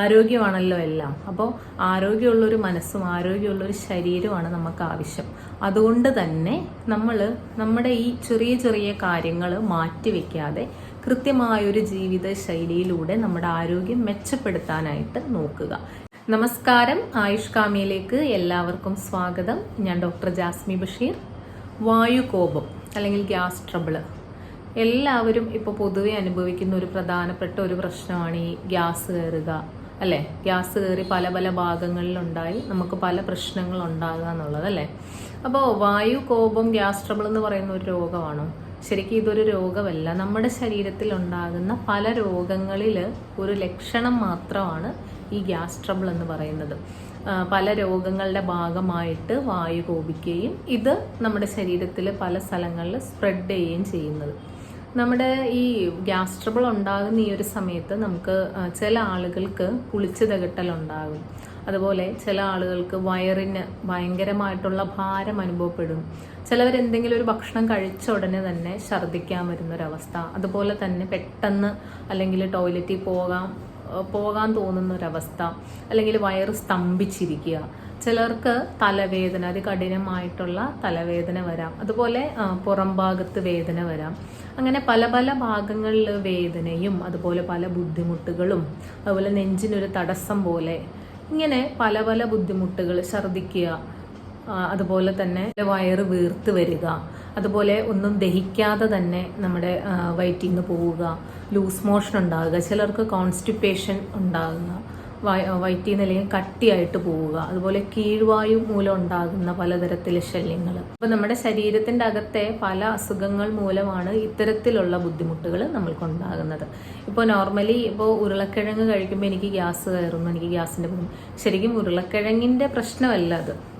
ആരോഗ്യമാണല്ലോ എല്ലാം. അപ്പോൾ ആരോഗ്യമുള്ളൊരു മനസ്സും ആരോഗ്യമുള്ളൊരു ശരീരമാണ് നമുക്ക് ആവശ്യം. അതുകൊണ്ട് തന്നെ നമ്മൾ നമ്മുടെ ഈ ചെറിയ ചെറിയ കാര്യങ്ങൾ മാറ്റിവെക്കാതെ കൃത്യമായൊരു ജീവിത ശൈലിയിലൂടെ നമ്മുടെ ആരോഗ്യം മെച്ചപ്പെടുത്താനായിട്ട് നോക്കുക. നമസ്കാരം. ആയുഷ് കാമിയിലേക്ക് എല്ലാവർക്കും സ്വാഗതം. ഞാൻ ഡോക്ടർ ജാസ്മി ബഷീർ. വായുകോപം അല്ലെങ്കിൽ ഗ്യാസ് ട്രബിൾ. എല്ലാവരും ഇപ്പോൾ പൊതുവെ അനുഭവിക്കുന്ന ഒരു പ്രധാനപ്പെട്ട ഒരു പ്രശ്നമാണ് ഈ ഗ്യാസ് കയറുക. അല്ലേ? ഗ്യാസ് കയറി പല പല ഭാഗങ്ങളിലുണ്ടായി. നമുക്ക് പല പ്രശ്നങ്ങൾ ഉണ്ടാകുക എന്നുള്ളത് അല്ലേ? അപ്പോൾ വായു കോപം ഗ്യാസ് ട്രബിൾ എന്ന് പറയുന്ന ഒരു രോഗമാണോ? ശരിക്കും ഇതൊരു രോഗമല്ല. നമ്മുടെ ശരീരത്തിൽ ഉണ്ടാകുന്ന പല രോഗങ്ങളിൽ ഒരു ലക്ഷണം മാത്രമാണ് ഈ ഗ്യാസ് ട്രബിൾ എന്ന് പറയുന്നത്. പല രോഗങ്ങളുടെ ഭാഗമായിട്ട് വായു കോപിക്കുകയും ഇത് നമ്മുടെ ശരീരത്തിൽ പല സ്ഥലങ്ങളിൽ സ്പ്രെഡ് ചെയ്യുകയും ചെയ്യുന്നത്. നമ്മുടെ ഈ ഗ്യാസ് ട്രബിൾ ഉണ്ടാകുന്ന ഈ ഒരു സമയത്ത് നമുക്ക് ചില ആളുകൾക്ക് കുളിച്ച് തകട്ടലുണ്ടാകും അതുപോലെ ചില ആളുകൾക്ക് വയറിന് ഭയങ്കരമായിട്ടുള്ള ഭാരം അനുഭവപ്പെടും. ചിലവർ എന്തെങ്കിലും ഒരു ഭക്ഷണം കഴിച്ച ഉടനെ തന്നെ ഛർദ്ദിക്കാൻ വരുന്നൊരവസ്ഥ അതുപോലെ തന്നെ പെട്ടെന്ന് അല്ലെങ്കിൽ ടോയ്ലറ്റിൽ പോകാൻ പോകാൻ തോന്നുന്ന ഒരവസ്ഥ അല്ലെങ്കിൽ വയറ് സ്തംഭിച്ചിരിക്കുക. ചിലർക്ക് തലവേദന അത് കഠിനമായിട്ടുള്ള തലവേദന വരാം. അതുപോലെ പുറം ഭാഗത്ത് വേദന വരാം. അങ്ങനെ പല പല ഭാഗങ്ങളിൽ വേദനയും അതുപോലെ പല ബുദ്ധിമുട്ടുകളും അതുപോലെ നെഞ്ചിനൊരു തടസ്സം പോലെ ഇങ്ങനെ പല പല ബുദ്ധിമുട്ടുകൾ ഛർദ്ദിക്കുക അതുപോലെ തന്നെ വയറ് വീർത്ത് വരിക അതുപോലെ ഒന്നും ദഹിക്കാതെ തന്നെ നമ്മുടെ വയറ്റിൽ നിന്ന് പോവുക ലൂസ് മോഷൻ ഉണ്ടാകുക ചിലർക്ക് കോൺസ്റ്റിപ്പേഷൻ ഉണ്ടാകുക വയ- വയറ്റിൽ നിന്ന് കട്ടിയായിട്ട് പോവുക അതുപോലെ കീഴ്വായു മൂലം ഉണ്ടാകുന്ന പലതരത്തിലെ ശല്യങ്ങൾ. അപ്പോൾ നമ്മുടെ ശരീരത്തിന്റെ അകത്തെ പല അസുഖങ്ങൾ മൂലമാണ് ഇത്തരത്തിലുള്ള ബുദ്ധിമുട്ടുകൾ നമ്മൾക്കുണ്ടാകുന്നത് ഇപ്പോൾ നോർമലി ഇപ്പോൾ ഉരുളക്കിഴങ്ങ് കഴിക്കുമ്പോൾ എനിക്ക് ഗ്യാസ് കയറുന്നു എനിക്ക് ഗ്യാസിന്റെ ശരിക്കും ഉരുളക്കിഴങ്ങിന്റെ പ്രശ്നമല്ല അത്.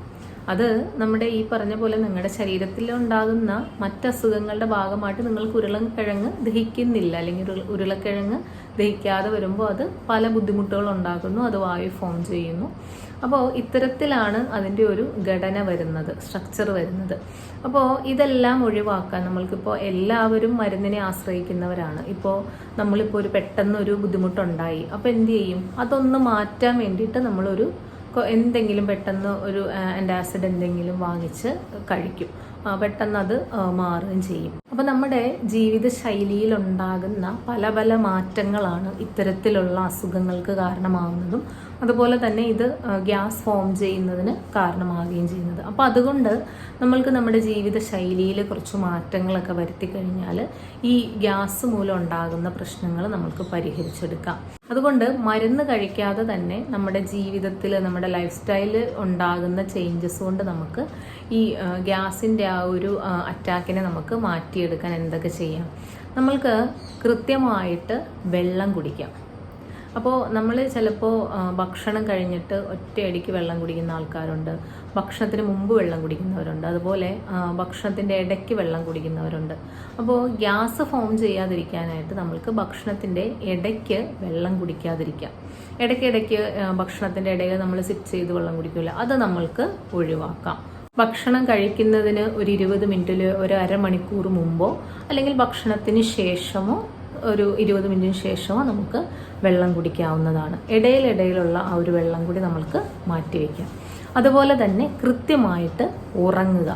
അത് നമ്മുടെ ഈ പറഞ്ഞ പോലെ നിങ്ങളുടെ ശരീരത്തിൽ ഉണ്ടാകുന്ന മറ്റ് അസുഖങ്ങളുടെ ഭാഗമായിട്ട് നിങ്ങൾക്ക് ഉരുളക്കിഴങ്ങ് ദഹിക്കുന്നില്ല. അല്ലെങ്കിൽ ഉരുള- ഉരുളക്കിഴങ്ങ് ദഹിക്കാതെ വരുമ്പോൾ അത് പല ബുദ്ധിമുട്ടുകൾ ഉണ്ടാക്കുന്നു. അത് വായു ഫോം ചെയ്യുന്നു. അപ്പോൾ ഇത്തരത്തിലാണ് അതിന്റെ ഒരു ഘടന വരുന്നത് സ്ട്രക്ചർ വരുന്നത്. അപ്പോൾ ഇതെല്ലാം ഒഴിവാക്കാൻ നമ്മൾക്കിപ്പോൾ എല്ലാവരും മരുന്നിനെ ആശ്രയിക്കുന്നവരാണ്. ഇപ്പോൾ നമ്മളിപ്പോൾ ഒരു പെട്ടെന്നൊരു ബുദ്ധിമുട്ടുണ്ടായി. അപ്പോൾ എന്ത് ചെയ്യും? അതൊന്ന് മാറ്റാൻ വേണ്ടിയിട്ട് നമ്മളൊരു എന്തെങ്കിലും പെട്ടെന്ന് ഒരു ആന്റാസിഡ് എന്തെങ്കിലും വാങ്ങിച്ച് കഴിക്കും. പെട്ടെന്ന് അത് മാറുകയും ചെയ്യും. അപ്പോൾ നമ്മുടെ ജീവിത ശൈലിയിൽ ഉണ്ടാകുന്ന പല പല മാറ്റങ്ങളാണ് ഇത്തരത്തിലുള്ള അസുഖങ്ങൾക്ക് കാരണമാകുന്നതും അതുപോലെ തന്നെ ഇത് ഗ്യാസ് ഫോം ചെയ്യുന്നതിന് കാരണമാവുകയും ചെയ്യുന്നത്. അപ്പോൾ അതുകൊണ്ട് നമ്മൾക്ക് നമ്മുടെ ജീവിത ശൈലിയിൽ കുറച്ച് മാറ്റങ്ങളൊക്കെ വരുത്തി കഴിഞ്ഞാൽ ഈ ഗ്യാസ് മൂലം ഉണ്ടാകുന്ന പ്രശ്നങ്ങൾ നമുക്ക് പരിഹരിച്ചെടുക്കാം. അതുകൊണ്ട് മരുന്ന് കഴിക്കാതെ തന്നെ നമ്മുടെ ജീവിതത്തിൽ നമ്മുടെ ലൈഫ് സ്റ്റൈലിൽ ഉണ്ടാകുന്ന ചേഞ്ചസ് കൊണ്ട് നമുക്ക് ഈ ഗ്യാസിന്റെ ആ ഒരു അറ്റാക്കിനെ നമുക്ക് മാറ്റിയെടുക്കാൻ എന്തൊക്കെ ചെയ്യാം? നമ്മൾക്ക് കൃത്യമായിട്ട് വെള്ളം കുടിക്കാം. അപ്പോൾ നമ്മൾ ചിലപ്പോൾ ഭക്ഷണം കഴിഞ്ഞിട്ട് ഒറ്റയടിക്ക് വെള്ളം കുടിക്കുന്ന ആൾക്കാരുണ്ട്. ഭക്ഷണത്തിന് മുമ്പ് വെള്ളം കുടിക്കുന്നവരുണ്ട്. അതുപോലെ ഭക്ഷണത്തിന്റെ ഇടയ്ക്ക് വെള്ളം കുടിക്കുന്നവരുണ്ട്. അപ്പോൾ ഗ്യാസ് ഫോം ചെയ്യാതിരിക്കാനായിട്ട് നമ്മൾക്ക് ഭക്ഷണത്തിന്റെ ഇടയ്ക്ക് വെള്ളം കുടിക്കാതിരിക്കാം. ഇടയ്ക്കിടയ്ക്ക് ഭക്ഷണത്തിന്റെ ഇടയിൽ നമ്മൾ സിപ്പ് ചെയ്ത് വെള്ളം കുടിക്കില്ല അത് നമ്മൾക്ക് ഒഴിവാക്കാം. ഭക്ഷണം കഴിക്കുന്നതിന് ഒരു ഇരുപത് മിനിറ്റിൽ ഒരു അരമണിക്കൂർ മുമ്പോ അല്ലെങ്കിൽ ഭക്ഷണത്തിന് ശേഷമോ ഒരു ഇരുപത് മിനിറ്റിന് ശേഷമോ നമുക്ക് വെള്ളം കുടിക്കാവുന്നതാണ്. ഇടയിലിടയിലുള്ള ആ ഒരു വെള്ളം കൂടി നമ്മൾക്ക് മാറ്റിവെക്കാം അതുപോലെ തന്നെ കൃത്യമായിട്ട് ഉറങ്ങുക.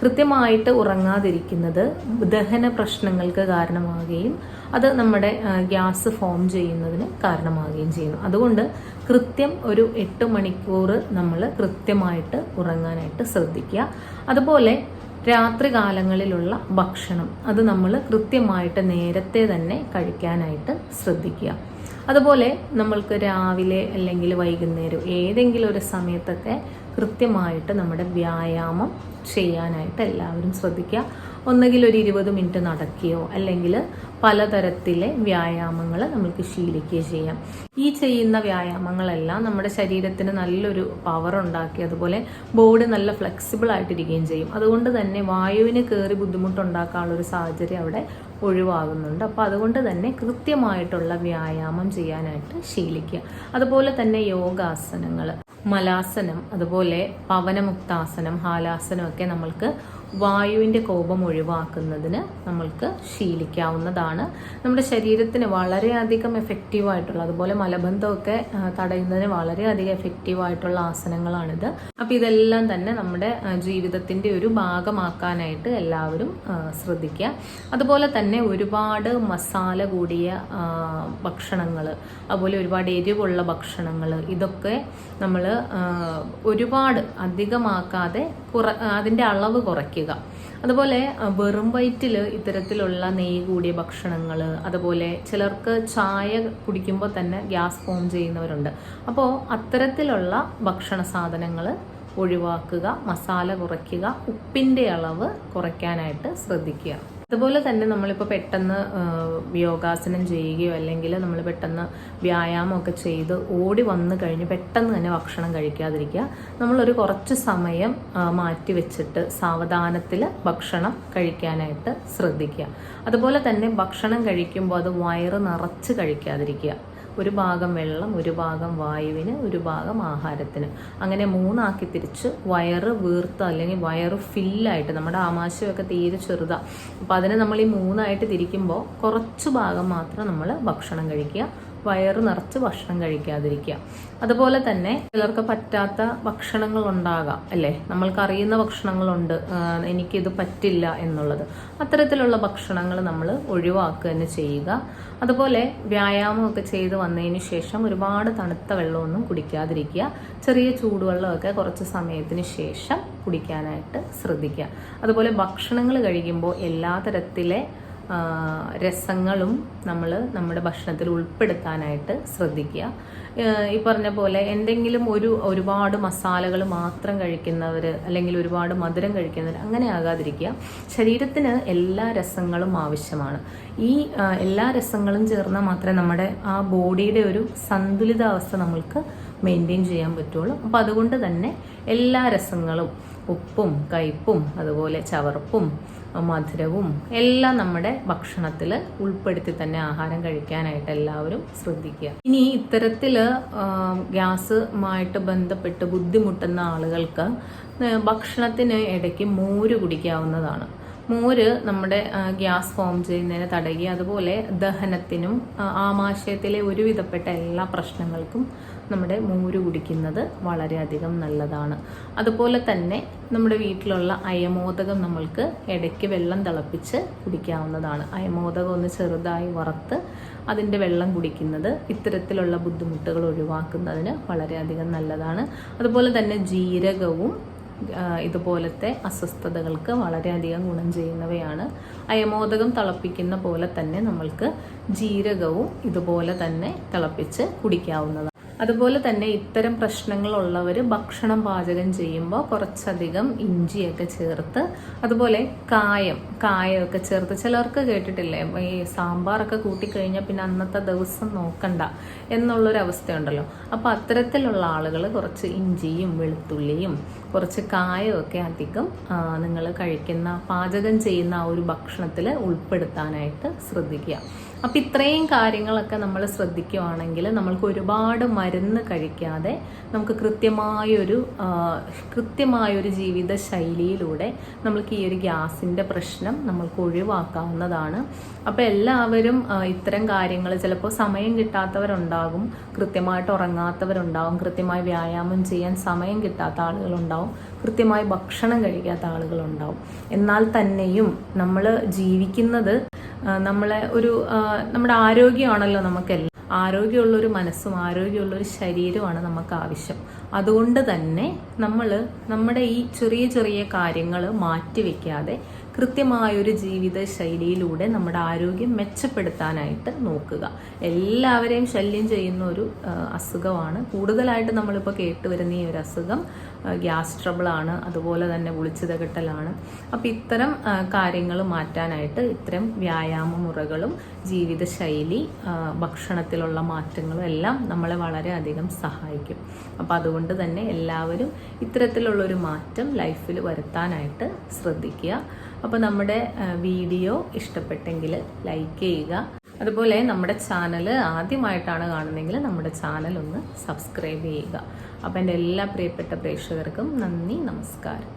കൃത്യമായിട്ട് ഉറങ്ങാതിരിക്കുന്നത് ദഹന പ്രശ്നങ്ങൾക്ക് കാരണമാകുകയും അത് നമ്മുടെ ഗ്യാസ് ഫോം ചെയ്യുന്നതിന് കാരണമാകുകയും ചെയ്യുന്നു. അതുകൊണ്ട് കൃത്യം ഒരു എട്ട് മണിക്കൂർ നമ്മൾ കൃത്യമായിട്ട് ഉറങ്ങാനായിട്ട് ശ്രദ്ധിക്കുക. അതുപോലെ രാത്രി കാലങ്ങളിലുള്ള ഭക്ഷണം. അത് നമ്മൾ കൃത്യമായിട്ട് നേരത്തെ തന്നെ കഴിക്കാനായിട്ട് ശ്രദ്ധിക്കുക. അതുപോലെ നമ്മൾക്ക് രാവിലെ അല്ലെങ്കിൽ വൈകുന്നേരം ഏതെങ്കിലും ഒരു സമയത്തൊക്കെ കൃത്യമായിട്ട് നമ്മുടെ വ്യായാമം ചെയ്യാനായിട്ട് എല്ലാവരും ശ്രദ്ധിക്കുക. ഒന്നുകിൽ ഒരു ഇരുപത് മിനിറ്റ് നടക്കുകയോ അല്ലെങ്കിൽ പലതരത്തിലെ വ്യായാമങ്ങൾ നമുക്ക് ശീലിക്കുക ചെയ്യാം. ഈ ചെയ്യുന്ന വ്യായാമങ്ങളെല്ലാം നമ്മുടെ ശരീരത്തിന് നല്ലൊരു പവർ ഉണ്ടാക്കി അതുപോലെ ബോഡി നല്ല ഫ്ലെക്സിബിൾ ആയിട്ടിരിക്കുകയും ചെയ്യും. അതുകൊണ്ട് തന്നെ വായുവിന് കയറി ബുദ്ധിമുട്ടുണ്ടാക്കാനുള്ള ഒരു സാഹചര്യം അവിടെ ഒഴിവാകുന്നുണ്ട്. അപ്പോൾ അതുകൊണ്ട് തന്നെ കൃത്യമായിട്ടുള്ള വ്യായാമം ചെയ്യാനായിട്ട് ശീലിക്കുക. അതുപോലെ തന്നെ യോഗാസനങ്ങൾ മലാസനം അതുപോലെ പവനമുക്താസനം ഹാലാസനം ഒക്കെ നമ്മൾക്ക് വായുവിന്റെ കോപം ഒഴിവാക്കുന്നതിന് നമ്മൾക്ക് ശീലിക്കാവുന്നതാണ്. നമ്മുടെ ശരീരത്തിന് വളരെയധികം എഫക്റ്റീവായിട്ടുള്ള അതുപോലെ മലബന്ധമൊക്കെ തടയുന്നതിന് വളരെയധികം എഫക്റ്റീവായിട്ടുള്ള ആസനങ്ങളാണിത്. അപ്പോൾ ഇതെല്ലാം തന്നെ നമ്മുടെ ജീവിതത്തിന്റെ ഒരു ഭാഗമാക്കാനായിട്ട് എല്ലാവരും ശ്രദ്ധിക്കുക. അതുപോലെ തന്നെ ഒരുപാട് മസാല കൂടിയ ഭക്ഷണങ്ങൾ അതുപോലെ ഒരുപാട് എരിവുള്ള ഭക്ഷണങ്ങൾ ഇതൊക്കെ നമ്മൾ ഒരുപാട് അധികമാക്കാതെ കുറ അതിന്റെ അളവ് കുറയ്ക്കുക. അതുപോലെ വെറും വയറ്റിൽ ഇത്തരത്തിലുള്ള നെയ്യ് കൂടിയ ഭക്ഷണങ്ങൾ അതുപോലെ ചിലർക്ക് ചായ കുടിക്കുമ്പോൾ തന്നെ ഗ്യാസ് ഫോം ചെയ്യുന്നവരുണ്ട്. അപ്പോൾ അത്തരത്തിലുള്ള ഭക്ഷണ സാധനങ്ങൾ ഒഴിവാക്കുക മസാല കുറയ്ക്കുക ഉപ്പിന്റെ അളവ് കുറയ്ക്കാനായിട്ട് ശ്രദ്ധിക്കുക. അതുപോലെ തന്നെ നമ്മളിപ്പോൾ പെട്ടെന്ന് യോഗാസനം ചെയ്യുകയോ അല്ലെങ്കിൽ നമ്മൾ പെട്ടെന്ന് വ്യായാമമൊക്കെ ചെയ്ത് ഓടി വന്നു കഴിഞ്ഞ് പെട്ടെന്ന് തന്നെ ഭക്ഷണം കഴിക്കാതിരിക്കുക. നമ്മളൊരു കുറച്ച് സമയം മാറ്റി വെച്ചിട്ട് സാവധാനത്തിൽ ഭക്ഷണം കഴിക്കാനായിട്ട് ശ്രദ്ധിക്കുക. അതുപോലെ തന്നെ ഭക്ഷണം കഴിക്കുമ്പോൾ അത് വയറ് നിറച്ച് കഴിക്കാതിരിക്കുക. ഒരു ഭാഗം വെള്ളം ഒരു ഭാഗം വായുവിന് ഒരു ഭാഗം ആഹാരത്തിന്. അങ്ങനെ മൂന്നാക്കി തിരിച്ച് വയറ് വീർത്ത് അല്ലെങ്കിൽ വയറ് ഫില്ലായിട്ട് നമ്മുടെ ആമാശയമൊക്കെ തീരെ ചെറുതാണ് അപ്പോൾ അതിനെ നമ്മൾ ഈ മൂന്നായിട്ട് തിരിക്കുമ്പോൾ കുറച്ച് ഭാഗം മാത്രം നമ്മൾ ഭക്ഷണം കഴിക്കുക. വയറ് നിറച്ച് ഭക്ഷണം കഴിക്കാതിരിക്കുക. അതുപോലെ തന്നെ ചിലർക്ക് പറ്റാത്ത ഭക്ഷണങ്ങൾ ഉണ്ടാകാം അല്ലേ? നമ്മൾക്കറിയുന്ന ഭക്ഷണങ്ങളുണ്ട് എനിക്കിത് പറ്റില്ല എന്നുള്ളത്. അത്തരത്തിലുള്ള ഭക്ഷണങ്ങൾ നമ്മൾ ഒഴിവാക്കുക തന്നെ ചെയ്യുക. അതുപോലെ വ്യായാമമൊക്കെ ചെയ്ത് വന്നതിന് ശേഷം ഒരുപാട് തണുത്ത വെള്ളമൊന്നും കുടിക്കാതിരിക്കുക. ചെറിയ ചൂടുവെള്ളമൊക്കെ കുറച്ച് സമയത്തിന് ശേഷം കുടിക്കാനായിട്ട് ശ്രദ്ധിക്കുക. അതുപോലെ ഭക്ഷണങ്ങൾ കഴിക്കുമ്പോൾ എല്ലാ തരത്തിലെ രസങ്ങളും നമ്മൾ നമ്മുടെ ഭക്ഷണത്തിൽ ഉൾപ്പെടുത്താനായിട്ട് ശ്രദ്ധിക്കുക. ഈ പറഞ്ഞ പോലെ എന്തെങ്കിലും ഒരു ഒരുപാട് മസാലകൾ മാത്രം കഴിക്കുന്നവർ അല്ലെങ്കിൽ ഒരുപാട് മധുരം കഴിക്കുന്നവർ അങ്ങനെ ആകാതിരിക്കുക. ശരീരത്തിന് എല്ലാ രസങ്ങളും ആവശ്യമാണ്. ഈ എല്ലാ രസങ്ങളും ചേർന്നാൽ മാത്രമേ നമ്മുടെ ആ ബോഡിയുടെ ഒരു സന്തുലിതാവസ്ഥ നമ്മൾക്ക് മെയിന്റെയിൻ ചെയ്യാൻ പറ്റുള്ളൂ. അപ്പോൾ അതുകൊണ്ട് തന്നെ എല്ലാ രസങ്ങളും ഉപ്പും കയ്പും അതുപോലെ ചവർപ്പും മധുരവും എല്ലാം നമ്മുടെ ഭക്ഷണത്തിൽ ഉൾപ്പെടുത്തി തന്നെ ആഹാരം കഴിക്കാനായിട്ട് എല്ലാവരും ശ്രദ്ധിക്കുക. ഇനി ഇത്തരത്തിൽ ഗ്യാസുമായിട്ട് ബന്ധപ്പെട്ട് ബുദ്ധിമുട്ടുന്ന ആളുകൾക്ക് ഭക്ഷണത്തിന് ഇടയ്ക്ക് മോര് കുടിക്കാവുന്നതാണ്. മോര് നമ്മുടെ ഗ്യാസ് ഫോം ചെയ്യുന്നതിനെ തടയുകയും അതുപോലെ ദഹനത്തിനും ആമാശയത്തിലെ ഒരുവിധപ്പെട്ട എല്ലാ പ്രശ്നങ്ങൾക്കും നമ്മുടെ മോര് കുടിക്കുന്നത് വളരെയധികം നല്ലതാണ്. അതുപോലെ തന്നെ നമ്മുടെ വീട്ടിലുള്ള അയമോദകം നമ്മൾക്ക് ഇടയ്ക്ക് വെള്ളം തിളപ്പിച്ച് കുടിക്കാവുന്നതാണ്. അയമോദകം ഒന്ന് ചെറുതായി വറുത്ത് അതിന്റെ വെള്ളം കുടിക്കുന്നത് ഇത്തരത്തിലുള്ള ബുദ്ധിമുട്ടുകൾ ഒഴിവാക്കുന്നതിന് വളരെയധികം നല്ലതാണ്. അതുപോലെ തന്നെ ജീരകവും ഇതുപോലത്തെ അസ്വസ്ഥതകൾക്ക് വളരെയധികം ഗുണം ചെയ്യുന്നവയാണ്. അയമോദകം തിളപ്പിക്കുന്ന പോലെ തന്നെ നമ്മൾക്ക് ജീരകവും ഇതുപോലെ തന്നെ തിളപ്പിച്ച് കുടിക്കാവുന്നതാണ്. അതുപോലെ തന്നെ ഇത്തരം പ്രശ്നങ്ങളുള്ളവർ ഭക്ഷണം പാചകം ചെയ്യുമ്പോൾ കുറച്ചധികം ഇഞ്ചിയൊക്കെ ചേർത്ത് അതുപോലെ കായം കായമൊക്കെ ചേർത്ത്. ചിലർക്ക് കേട്ടിട്ടില്ലേ ഈ സാമ്പാറൊക്കെ കൂട്ടിക്കഴിഞ്ഞാൽ പിന്നെ അന്നത്തെ ദിവസം നോക്കണ്ട എന്നുള്ളൊരവസ്ഥയുണ്ടല്ലോ. അപ്പോൾ അത്തരത്തിലുള്ള ആളുകൾ കുറച്ച് ഇഞ്ചിയും വെളുത്തുള്ളിയും കുറച്ച് കായമൊക്കെ അധികം നിങ്ങൾ കഴിക്കുന്ന പാചകം ചെയ്യുന്ന ആ ഒരു ഭക്ഷണത്തിൽ ഉൾപ്പെടുത്താനായിട്ട് ശ്രദ്ധിക്കുക. അപ്പം ഇത്രയും കാര്യങ്ങളൊക്കെ നമ്മൾ ശ്രദ്ധിക്കുകയാണെങ്കിൽ നമ്മൾക്ക് ഒരുപാട് മരുന്ന് കഴിക്കാതെ നമുക്ക് കൃത്യമായൊരു കൃത്യമായൊരു ജീവിത ശൈലിയിലൂടെ നമ്മൾക്ക് ഈ ഒരു ഗ്യാസിന്റെ പ്രശ്നം നമ്മൾക്ക് ഒഴിവാക്കാവുന്നതാണ്. അപ്പോൾ എല്ലാവരും ഇത്തരം കാര്യങ്ങൾ ചിലപ്പോൾ സമയം കിട്ടാത്തവരുണ്ടാകും കൃത്യമായിട്ട് ഉറങ്ങാത്തവരുണ്ടാകും കൃത്യമായി വ്യായാമം ചെയ്യാൻ സമയം കിട്ടാത്ത ആളുകളുണ്ടാവും കൃത്യമായി ഭക്ഷണം കഴിക്കാത്ത ആളുകളുണ്ടാവും. എന്നാൽ തന്നെയും നമ്മൾ ജീവിക്കുന്നത് നമ്മളെ ഒരു നമ്മുടെ ആരോഗ്യമാണല്ലോ നമുക്കെല്ലാം. ആരോഗ്യമുള്ള ഒരു മനസ്സും ആരോഗ്യമുള്ള ഒരു ശരീരമാണ് നമുക്ക് ആവശ്യം അതുകൊണ്ട് തന്നെ നമ്മൾ നമ്മുടെ ഈ ചെറിയ ചെറിയ കാര്യങ്ങൾ മാറ്റിവെക്കാതെ കൃത്യമായൊരു ജീവിത ശൈലിയിലൂടെ നമ്മുടെ ആരോഗ്യം മെച്ചപ്പെടുത്താനായിട്ട് നോക്കുക. എല്ലാവരെയും ശല്യം ചെയ്യുന്ന ഒരു അസുഖമാണ്. കൂടുതലായിട്ട് നമ്മളിപ്പോൾ കേട്ടുവരുന്ന ഈ ഒരു അസുഖം ഗ്യാസ് ട്രബിളാണ് അതുപോലെ തന്നെ വിളിച്ചതകെട്ടലാണ്. അപ്പോൾ ഇത്തരം കാര്യങ്ങൾ മാറ്റാനായിട്ട് ഇത്തരം വ്യായാമ മുറകളും ജീവിതശൈലി ഭക്ഷണത്തിലുള്ള മാറ്റങ്ങളും എല്ലാം നമ്മളെ വളരെയധികം സഹായിക്കും. അപ്പോൾ അതുകൊണ്ട് തന്നെ എല്ലാവരും ഇത്തരത്തിലുള്ളൊരു മാറ്റം ലൈഫിൽ വരുത്താനായിട്ട് ശ്രദ്ധിക്കുക. അപ്പോൾ നമ്മുടെ വീഡിയോ ഇഷ്ടപ്പെട്ടെങ്കിൽ ലൈക്ക് ചെയ്യുക. അതുപോലെ നമ്മുടെ ചാനൽ ആദ്യമായിട്ടാണ് കാണുന്നതെങ്കിൽ നമ്മുടെ ചാനൽ ഒന്ന് സബ്സ്ക്രൈബ് ചെയ്യുക. അപ്പോൾ എന്റെ എല്ലാ പ്രിയപ്പെട്ട പ്രേക്ഷകർക്കും നന്ദി നമസ്കാരം.